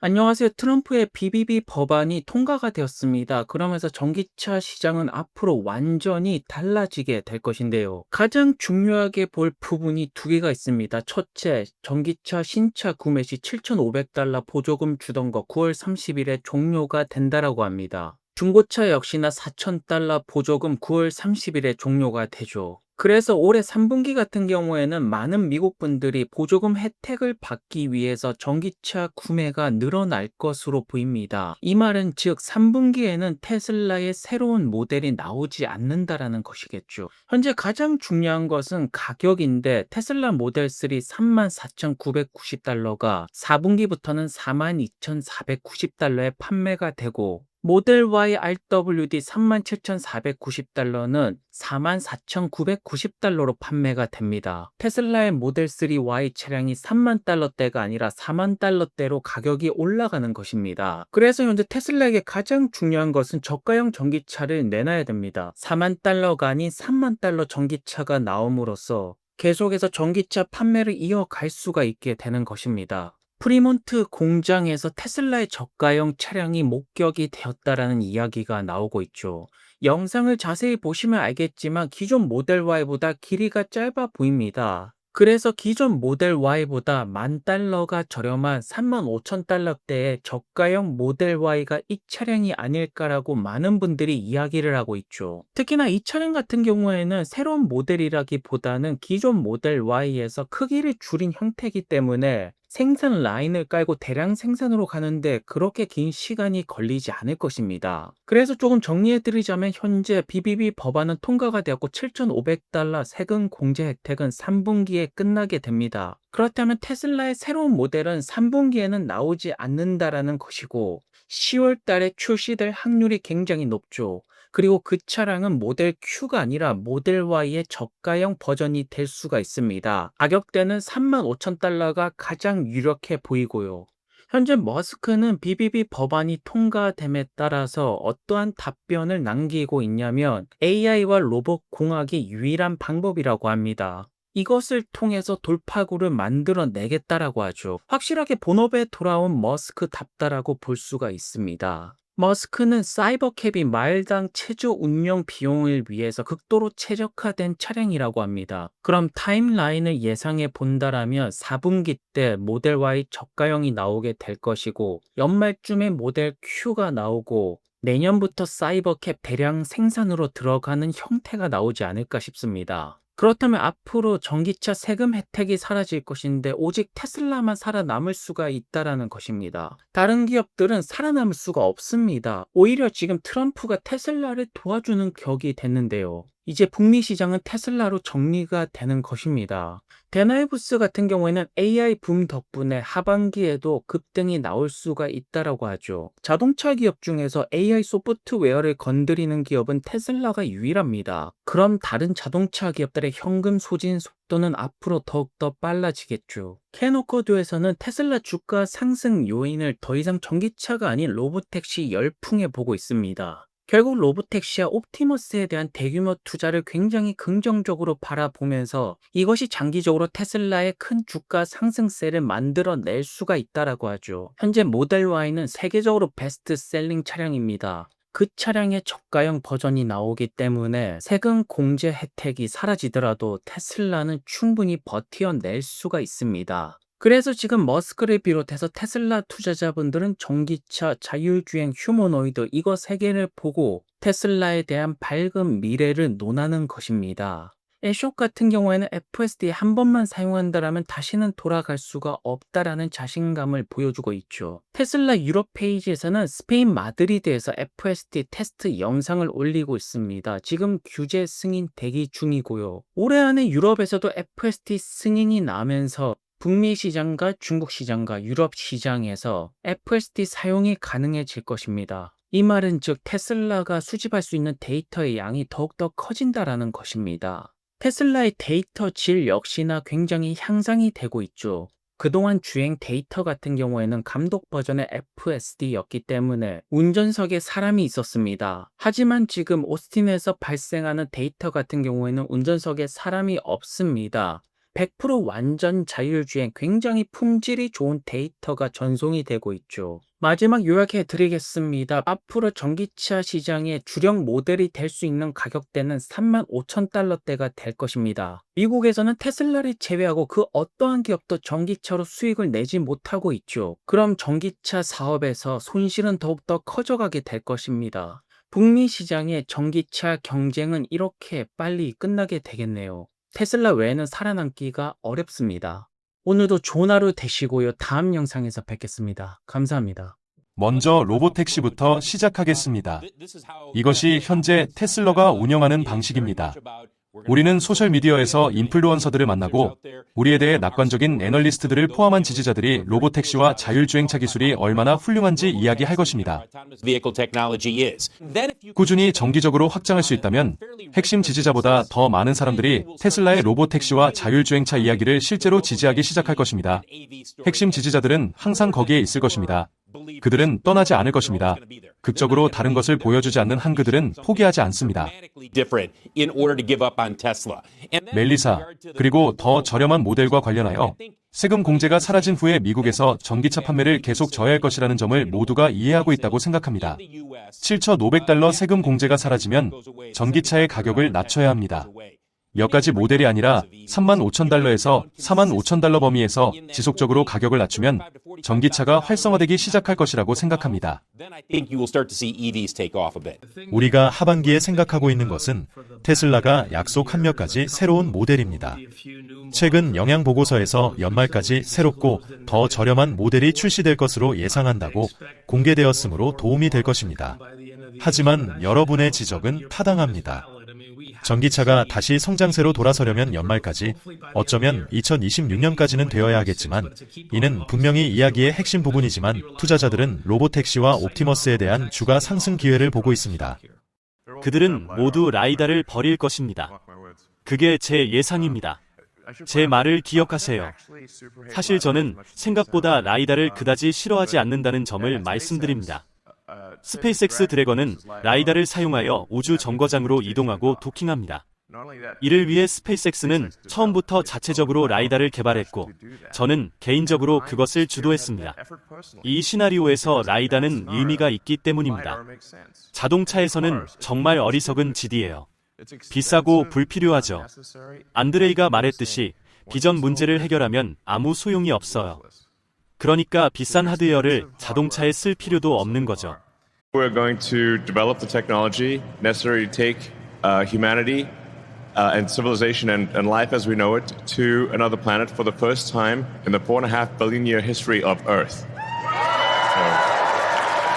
안녕하세요. 트럼프의 BBB 법안이 통과가 되었습니다. 그러면서 전기차 시장은 앞으로 완전히 달라지게 될 것인데요. 가장 중요하게 볼 부분이 두 개가 있습니다. 첫째, 전기차 신차 구매 시 7,500달러 보조금 주던 거 9월 30일에 종료가 된다라고 합니다. 중고차 역시나 4,000달러 보조금 9월 30일에 종료가 되죠. 그래서 올해 3분기 같은 경우에는 많은 미국 분들이 보조금 혜택을 받기 위해서 전기차 구매가 늘어날 것으로 보입니다. 이 말은 즉 3분기에는 테슬라의 새로운 모델이 나오지 않는다라는 것이겠죠. 현재 가장 중요한 것은 가격인데 테슬라 모델 3 34,990달러가 4분기부터는 42,490달러에 판매가 되고 모델 Y RWD 37,490달러는 44,990달러로 판매가 됩니다. 테슬라의 모델 3 Y 차량이 3만 달러대가 아니라 4만 달러대로 가격이 올라가는 것입니다. 그래서 현재 테슬라에게 가장 중요한 것은 저가형 전기차를 내놔야 됩니다. 4만 달러가 아닌 3만 달러 전기차가 나옴으로써 계속해서 전기차 판매를 이어갈 수가 있게 되는 것입니다. 프리몬트 공장에서 테슬라의 저가형 차량이 목격이 되었다라는 이야기가 나오고 있죠. 영상을 자세히 보시면 알겠지만 기존 모델 Y보다 길이가 짧아 보입니다. 그래서 기존 모델 Y보다 만 달러가 저렴한 3만 5천 달러대의 저가형 모델 Y가 이 차량이 아닐까라고 많은 분들이 이야기를 하고 있죠. 특히나 이 차량 같은 경우에는 새로운 모델이라기보다는 기존 모델 Y에서 크기를 줄인 형태이기 때문에 생산 라인을 깔고 대량 생산으로 가는데 그렇게 긴 시간이 걸리지 않을 것입니다. 그래서 조금 정리해 드리자면 현재 BBB 법안은 통과가 되었고 7,500달러 세금 공제 혜택은 3분기에 끝나게 됩니다. 그렇다면 테슬라의 새로운 모델은 3분기에는 나오지 않는다라는 것이고 10월 달에 출시될 확률이 굉장히 높죠. 그리고 그 차량은 모델 Q가 아니라 모델 Y의 저가형 버전이 될 수가 있습니다. 가격대는 35,000달러가 가장 유력해 보이고요. 현재 머스크는 BBB 법안이 통과됨에 따라서 어떠한 답변을 남기고 있냐면 AI와 로봇 공학이 유일한 방법이라고 합니다. 이것을 통해서 돌파구를 만들어 내겠다라고 하죠. 확실하게 본업에 돌아온 머스크 답다라고 볼 수가 있습니다. 머스크는 사이버캡이 마일당 체조 운영 비용을 위해서 극도로 최적화된 차량이라고 합니다. 그럼 타임라인을 예상해 본다라면 4분기 때 모델 Y 저가형이 나오게 될 것이고 연말쯤에 모델 Q가 나오고 내년부터 사이버캡 대량 생산으로 들어가는 형태가 나오지 않을까 싶습니다. 그렇다면 앞으로 전기차 세금 혜택이 사라질 것인데 오직 테슬라만 살아남을 수가 있다라는 것입니다. 다른 기업들은 살아남을 수가 없습니다. 오히려 지금 트럼프가 테슬라를 도와주는 격이 됐는데요. 이제 북미 시장은 테슬라로 정리가 되는 것입니다. 데나이브스 같은 경우에는 AI 붐 덕분에 하반기에도 급등이 나올 수가 있다라고 하죠. 자동차 기업 중에서 AI 소프트웨어를 건드리는 기업은 테슬라가 유일합니다. 그럼 다른 자동차 기업들의 현금 소진 속도는 앞으로 더욱더 빨라지겠죠. 캐노코드에서는 테슬라 주가 상승 요인을 더 이상 전기차가 아닌 로보택시 열풍에 보고 있습니다. 결국 로보택시와 옵티머스에 대한 대규모 투자를 굉장히 긍정적으로 바라보면서 이것이 장기적으로 테슬라의 큰 주가 상승세를 만들어낼 수가 있다라고 하죠. 현재 모델 Y는 세계적으로 베스트 셀링 차량입니다. 그 차량의 저가형 버전이 나오기 때문에 세금 공제 혜택이 사라지더라도 테슬라는 충분히 버텨낼 수가 있습니다. 그래서 지금 머스크를 비롯해서 테슬라 투자자분들은 전기차, 자율주행, 휴머노이드 이거 세 개를 보고 테슬라에 대한 밝은 미래를 논하는 것입니다. 애쇼 같은 경우에는 FSD 한 번만 사용한다라면 다시는 돌아갈 수가 없다라는 자신감을 보여주고 있죠. 테슬라 유럽 페이지에서는 스페인 마드리드에서 FSD 테스트 영상을 올리고 있습니다. 지금 규제 승인 대기 중이고요. 올해 안에 유럽에서도 FSD 승인이 나면서 북미 시장과 중국 시장과 유럽 시장에서 FSD 사용이 가능해질 것입니다. 이 말은 즉 테슬라가 수집할 수 있는 데이터의 양이 더욱더 커진다라는 것입니다. 테슬라의 데이터 질 역시나 굉장히 향상이 되고 있죠. 그동안 주행 데이터 같은 경우에는 감독 버전의 FSD였기 때문에 운전석에 사람이 있었습니다. 하지만 지금 오스틴에서 발생하는 데이터 같은 경우에는 운전석에 사람이 없습니다. 100% 완전 자율주행 굉장히 품질이 좋은 데이터가 전송이 되고 있죠. 마지막 요약해 드리겠습니다. 앞으로 전기차 시장의 주력 모델이 될 수 있는 가격대는 35,000달러대가 될 것입니다. 미국에서는 테슬라를 제외하고 그 어떠한 기업도 전기차로 수익을 내지 못하고 있죠. 그럼 전기차 사업에서 손실은 더욱더 커져가게 될 것입니다. 북미 시장의 전기차 경쟁은 이렇게 빨리 끝나게 되겠네요. 테슬라 외에는 살아남기가 어렵습니다. 오늘도 좋은 하루 되시고요. 다음 영상에서 뵙겠습니다. 감사합니다. 먼저 로보택시부터 시작하겠습니다. 이것이 현재 테슬러가 운영하는 방식입니다. 우리는 소셜미디어에서 인플루언서들을 만나고 우리에 대해 낙관적인 애널리스트들을 포함한 지지자들이 로보택시와 자율주행차 기술이 얼마나 훌륭한지 이야기할 것입니다. 꾸준히 정기적으로 확장할 수 있다면 핵심 지지자보다 더 많은 사람들이 테슬라의 로보택시와 자율주행차 이야기를 실제로 지지하기 시작할 것입니다. 핵심 지지자들은 항상 거기에 있을 것입니다. 그들은 떠나지 않을 것입니다. 극적으로 다른 것을 보여주지 않는 한 그들은 포기하지 않습니다. 멜리사, 그리고 더 저렴한 모델과 관련하여 세금 공제가 사라진 후에 미국에서 전기차 판매를 계속 저해할 것이라는 점을 모두가 이해하고 있다고 생각합니다. 7,500달러 세금 공제가 사라지면 전기차의 가격을 낮춰야 합니다. 몇 가지 모델이 아니라 3만 5천 달러에서 4만 5천 달러 범위에서 지속적으로 가격을 낮추면 전기차가 활성화되기 시작할 것이라고 생각합니다. 우리가 하반기에 생각하고 있는 것은 테슬라가 약속한 몇 가지 새로운 모델입니다. 최근 영양 보고서에서 연말까지 새롭고 더 저렴한 모델이 출시될 것으로 예상한다고 공개되었으므로 도움이 될 것입니다. 하지만 여러분의 지적은 타당합니다. 전기차가 다시 성장세로 돌아서려면 연말까지 어쩌면 2026년까지는 되어야 하겠지만 이는 분명히 이야기의 핵심 부분이지만 투자자들은 로보택시와 옵티머스에 대한 주가 상승 기회를 보고 있습니다. 그들은 모두 라이다를 버릴 것입니다. 그게 제 예상입니다. 제 말을 기억하세요. 사실 저는 생각보다 라이다를 그다지 싫어하지 않는다는 점을 말씀드립니다. 스페이스X 드래건은 라이다를 사용하여 우주 정거장으로 이동하고 도킹합니다. 이를 위해 스페이스X는 처음부터 자체적으로 라이다를 개발했고 저는 개인적으로 그것을 주도했습니다. 이 시나리오에서 라이다는 의미가 있기 때문입니다. 자동차에서는 정말 어리석은 짓이에요. 비싸고 불필요하죠. 안드레이가 말했듯이 비전 문제를 해결하면 아무 소용이 없어요. 그러니까 비싼 하드웨어를 자동차에 쓸 필요도 없는 거죠. We're going to develop the technology necessary to take uh, humanity uh, and civilization and, and life as we know it to another planet for the first time in the four and a half billion year history of Earth.